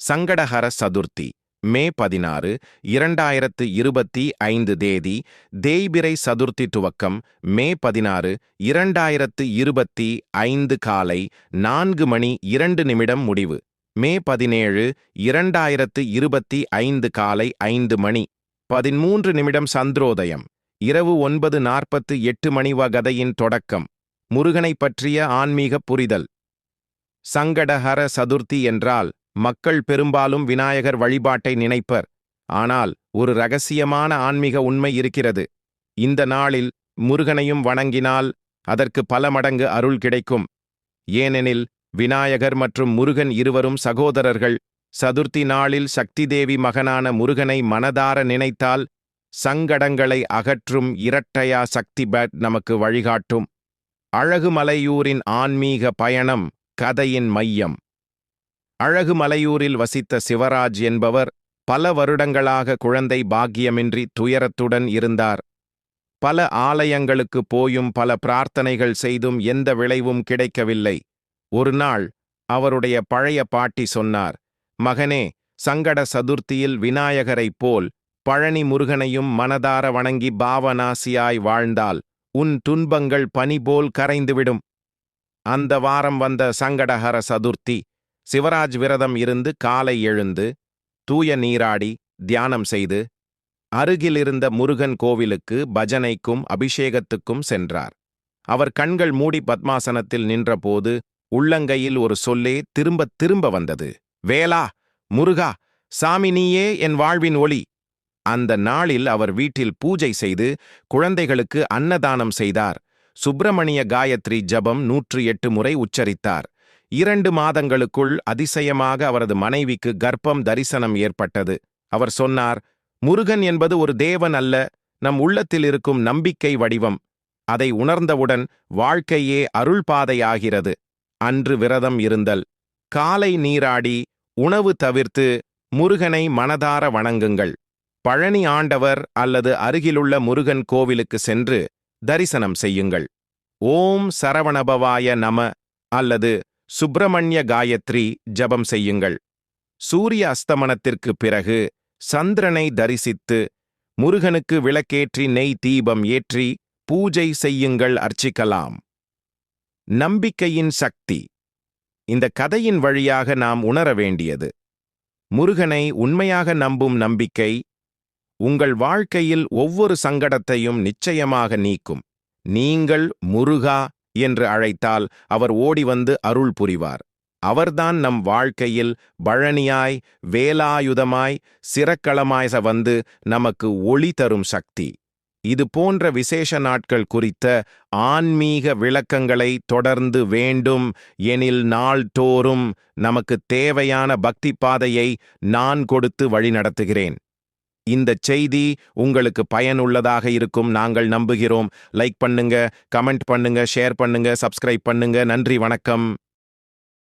சங்கடஹர சதுர்த்தி மே பதினாறு இரண்டாயிரத்து இருபத்தி ஐந்து தேதி தேய்பிரை சதுர்த்தி துவக்கம் மே பதினாறு இரண்டாயிரத்து இருபத்தி ஐந்து காலை நான்கு மணி இரண்டு நிமிடம் முடிவு மே பதினேழு இரண்டாயிரத்து இருபத்தி ஐந்து காலை ஐந்து மணி பதிமூன்று நிமிடம் சந்திரோதயம் இரவு ஒன்பது நாற்பத்து எட்டு மணி வகதையின் தொடக்கம் முருகனை பற்றிய ஆன்மீக புரிதல். சங்கடஹர சதுர்த்தி என்றால் மக்கள் பெரும்பாலும் விநாயகர் வழிபாட்டை நினைப்பர். ஆனால் ஒரு ரகசியமான ஆன்மீக உண்மை இருக்கிறது. இந்த நாளில் முருகனையும் வணங்கினால் அதற்கு பல மடங்கு அருள் கிடைக்கும். ஏனெனில் விநாயகர் மற்றும் முருகன் இருவரும் சகோதரர்கள். சதுர்த்தி நாளில் சக்தி தேவி மகனான முருகனை மனதார நினைத்தால் சங்கடங்களை அகற்றும் இரட்டையா சக்தி பேட் நமக்கு வழிகாட்டும். அழகுமலையூரின் ஆன்மீக பயணம் கதையின் மையம். அழகுமலையூரில் வசித்த சிவராஜ் என்பவர் பல வருடங்களாக குழந்தை பாக்கியமின்றி துயரத்துடன் இருந்தார். பல ஆலயங்களுக்கு போயும் பல பிரார்த்தனைகள் செய்தும் எந்த விளைவும் கிடைக்கவில்லை. ஒரு நாள் அவருடைய பழைய பாட்டி சொன்னார் மகனே சங்கட சதுர்த்தியில் விநாயகரைப் போல் பழனி முருகனையும் மனதார வணங்கி பாவனாசியாய் வாழ்ந்தால் உன் துன்பங்கள் பனி போல் கரைந்துவிடும். அந்த வாரம் வந்த சங்கடஹர சதுர்த்தி சிவராஜ் விரதம் இருந்து காலை எழுந்து தூய நீராடி தியானம் செய்து அருகிலிருந்த முருகன் கோவிலுக்கு பஜனைக்கும் அபிஷேகத்துக்கும் சென்றார். அவர் கண்கள் மூடி பத்மாசனத்தில் நின்றபோது உள்ளங்கையில் ஒரு சொல்லே திரும்பத் திரும்ப வந்தது. வேலா முருகா சாமி நீயே என் வாழ்வின் ஒளி. அந்த நாளில் அவர் வீட்டில் பூஜை செய்து குழந்தைகளுக்கு அன்னதானம் செய்தார். சுப்பிரமணிய காயத்ரி ஜபம் நூற்று எட்டு முறை உச்சரித்தார். இரண்டு மாதங்களுக்குள் அதிசயமாக அவரது மனைவிக்கு கர்ப்பம் தரிசனம் ஏற்பட்டது. அவர் சொன்னார் முருகன் என்பது ஒரு தேவன் அல்ல நம் உள்ளத்தில் இருக்கும் நம்பிக்கை வடிவம். அதை உணர்ந்தவுடன் வாழ்க்கையே அருள்பாதையாகிறது. அன்று விரதம் இருந்தல். காலை நீராடி உணவு தவிர்த்து முருகனை மனதார வணங்குங்கள். பழனி ஆண்டவர் அல்லது அருகிலுள்ள முருகன் கோவிலுக்கு சென்று தரிசனம் செய்யுங்கள். ஓம் சரவணபவாய நம அல்லது சுப்பிரமணிய காயத்ரி ஜபம் செய்யுங்கள். சூரிய அஸ்தமனத்திற்கு பிறகு சந்திரனை தரிசித்து முருகனுக்கு விளக்கேற்றி நெய் தீபம் ஏற்றி பூஜை செய்யுங்கள் அர்ச்சிக்கலாம். நம்பிக்கையின் சக்தி. இந்த கதையின் வழியாக நாம் உணர வேண்டியது. முருகனை உண்மையாக நம்பும் நம்பிக்கை உங்கள் வாழ்க்கையில் ஒவ்வொரு சங்கடத்தையும் நிச்சயமாக நீக்கும். நீங்கள் முருகா என்று அழைத்தால் அவர் ஓடி வந்து அருள் புரிவார். அவர்தான் நம் வாழ்க்கையில் பழனியாய் வேலாயுதமாய் சிறக்களமாய் வந்து நமக்கு ஒளி தரும் சக்தி. இது போன்ற விசேஷ நாட்கள் குறித்த ஆன்மீக விளக்கங்களை தொடர்ந்து வேண்டும் எனில் நாள்தோறும் நமக்கு தேவையான பக்தி பாதையை நான் கொடுத்து வழிநடத்துகிறேன். இந்த செய்தி உங்களுக்கு பயனுள்ளதாக இருக்கும். நாங்கள் நம்புகிறோம். லைக் பண்ணுங்க கமெண்ட் பண்ணுங்க ஷேர் பண்ணுங்க சப்ஸ்கிரைப் பண்ணுங்க. நன்றி வணக்கம்.